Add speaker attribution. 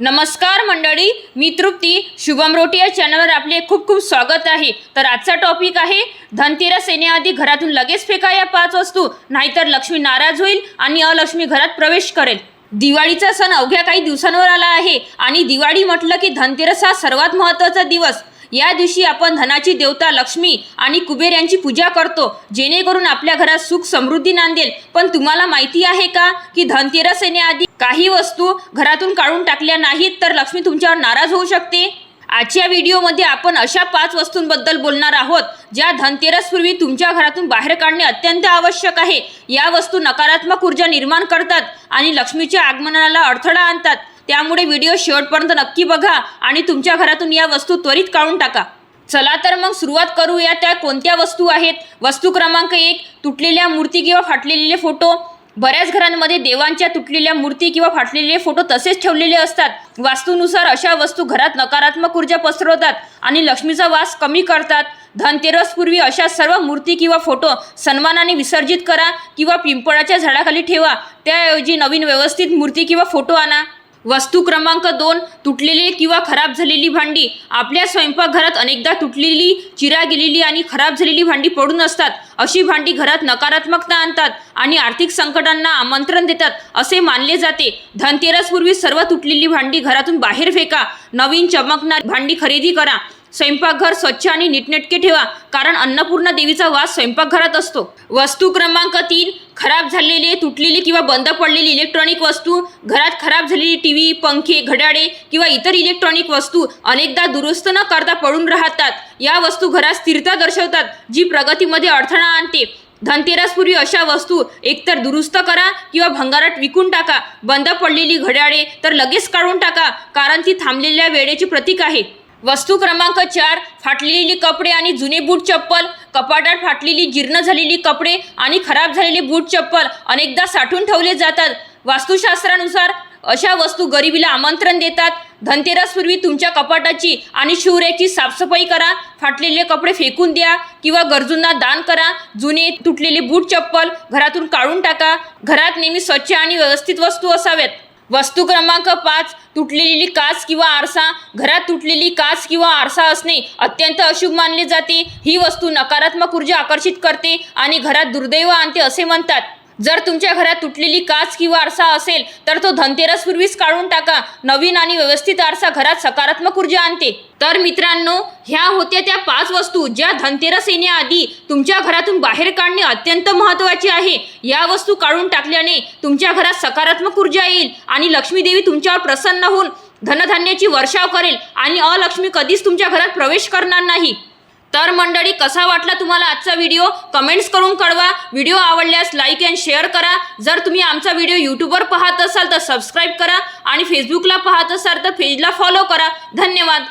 Speaker 1: नमस्कार मंडळी मी तृप्ती. शुभम रोटी या चॅनलवर आपले खूप खूप स्वागत आहे. तर आजचा टॉपिक आहे धनतेरस येण्याआधी घरातून लगेच फेका या पाच वस्तू नाहीतर लक्ष्मी नाराज होईल आणि अलक्ष्मी घरात प्रवेश करेल. दिवाळीचा सण अवघ्या काही दिवसांवर आला आहे आणि दिवाळी म्हटलं की धनतेरस हा सर्वात महत्त्वाचा दिवस. या दिवशी आपण धनाची देवता लक्ष्मी आणि कुबेर यांची पूजा करतो जेणेकरून आपल्या घरात सुख समृद्धी नांदेल. पण तुम्हाला माहिती आहे का की धनतेरस येण्याआधी काही वस्तू घरातून काढून टाकल्या नाहीत तर लक्ष्मी तुमच्यावर नाराज होऊ शकते? आजच्या व्हिडिओमध्ये आपण अशा पाच वस्तूंबद्दल बोलणार आहोत ज्या धनतेरसपूर्वी तुमच्या घरातून बाहेर काढणे अत्यंत आवश्यक आहे. या वस्तू नकारात्मक ऊर्जा निर्माण करतात आणि लक्ष्मीच्या आगमनाला अडथळा आणतात. त्यामुळे व्हिडिओ शेवटपर्यंत नक्की बघा आणि तुमच्या घरातून या वस्तू त्वरित काढून टाका. चला तर मग सुरुवात करूया त्या कोणत्या वस्तू आहेत? वस्तू क्रमांक एक तुटलेल्या मूर्ती किंवा फाटलेले फोटो. बऱ्याच घरांमध्ये देवांच्या तुटलेल्या मूर्ती किंवा फाटलेले फोटो तसेच ठेवलेले असतात. वास्तूनुसार अशा वस्तू घरात नकारात्मक ऊर्जा पसरवतात आणि लक्ष्मीचा वास कमी करतात. धनतेरसपूर्वी अशा सर्व मूर्ती किंवा फोटो सन्मानाने विसर्जित करा किंवा पिंपळाच्या झाडाखाली ठेवा. त्याऐवजी नवीन व्यवस्थित मूर्ती किंवा फोटो आणा. वस्तू क्रमांक दोन तुटलेली किंवा खराब झालेली भांडी. आपल्या स्वयंपाकघरात अनेकदा तुटलेली चिरा गेलेली आणि खराब झालेली भांडी पडून असतात. अशी भांडी घरात नकारात्मकता आणतात आणि आर्थिक संकटांना आमंत्रण देतात असे मानले जाते. धनतेरसपूर्वी सर्व तुटलेली भांडी घरातून बाहेर फेका. नवीन चमकणारी भांडी खरेदी करा. स्वयंपाकघर स्वच्छ आणि नीटनेटके ठेवा कारण अन्नपूर्णा देवीचा वास स्वयंपाकघरात असतो. वस्तू क्रमांक तीन खराब झालेले तुटलेली किंवा बंद पडलेली इलेक्ट्रॉनिक वस्तू घरात खराब झालेली टी व्ही पंखे घड्याळे किंवा इतर इलेक्ट्रॉनिक वस्तू अनेकदा दुरुस्त न करता पडून राहतात. या वस्तू घरात स्थिरता दर्शवतात जी प्रगतीमध्ये अडथळा आणते. धनतेरसपूर्वी अशा वस्तू एकतर दुरुस्त करा किंवा भंगारात विकून टाका. बंद पडलेली घड्याळे तर लगेच काढून टाका कारण ती थांबलेल्या वेळेचे प्रतीक आहे. वस्तू क्रमांक चार फाटलेली कपडे आणि जुने बूट चप्पल कपाटात फाटलेली जीर्ण झालेली कपडे आणि खराब झालेली बूट चप्पल अनेकदा साठवून ठेवले जातात. वास्तुशास्त्रानुसार अशा वस्तू गरिबीला आमंत्रण देतात. धनतेरसपूर्वी तुमच्या कपाटाची आणि शिवऱ्याची साफसफाई करा फाटलेले कपडे फेकून द्या किंवा गरजूंना दान करा. जुने तुटलेले बूट चप्पल घरातून काढून टाका. घरात नेहमी स्वच्छ आणि व्यवस्थित वस्तू असाव्यात. वस्तू क्रमांक पाच तुटलेली काच किंवा आरसा. घरात तुटलेली काच किंवा आरसा असणे अत्यंत अशुभ मानले जाते. ही वस्तू नकारात्मक ऊर्जा आकर्षित करते आणि घरात दुर्दैव आणते असे म्हणतात. जर तुमच्या घरात तुटलेली काच किंवा आरसा असेल तर तो धनतेरसपूर्वीच काढून टाका. नवीन आणि व्यवस्थित आरसा घरात सकारात्मक ऊर्जा आणते. तर मित्रांनो ह्या होत्या त्या पाच वस्तू ज्या धनतेरस येण्याआधी तुमच्या घरातून बाहेर काढणे अत्यंत महत्त्वाचे आहे. या वस्तू काढून टाकल्याने तुमच्या घरात सकारात्मक ऊर्जा येईल आणि लक्ष्मीदेवी तुमच्यावर प्रसन्न होऊन धनधान्याची वर्षाव करेल आणि अलक्ष्मी कधीच तुमच्या घरात प्रवेश करणार नाही. तर मंडळी कसा वाटला तुम्हाला आजचा व्हिडिओ? कमेंट्स करून कळवा. व्हिडिओ आवडल्यास लाईक अँड शेअर करा. जर तुम्ही आमचा व्हिडिओ यूट्यूबवर पाहत असाल तर सबस्क्राईब करा आणि फेसबुकला पाहत असाल तर पेजला फॉलो करा. धन्यवाद.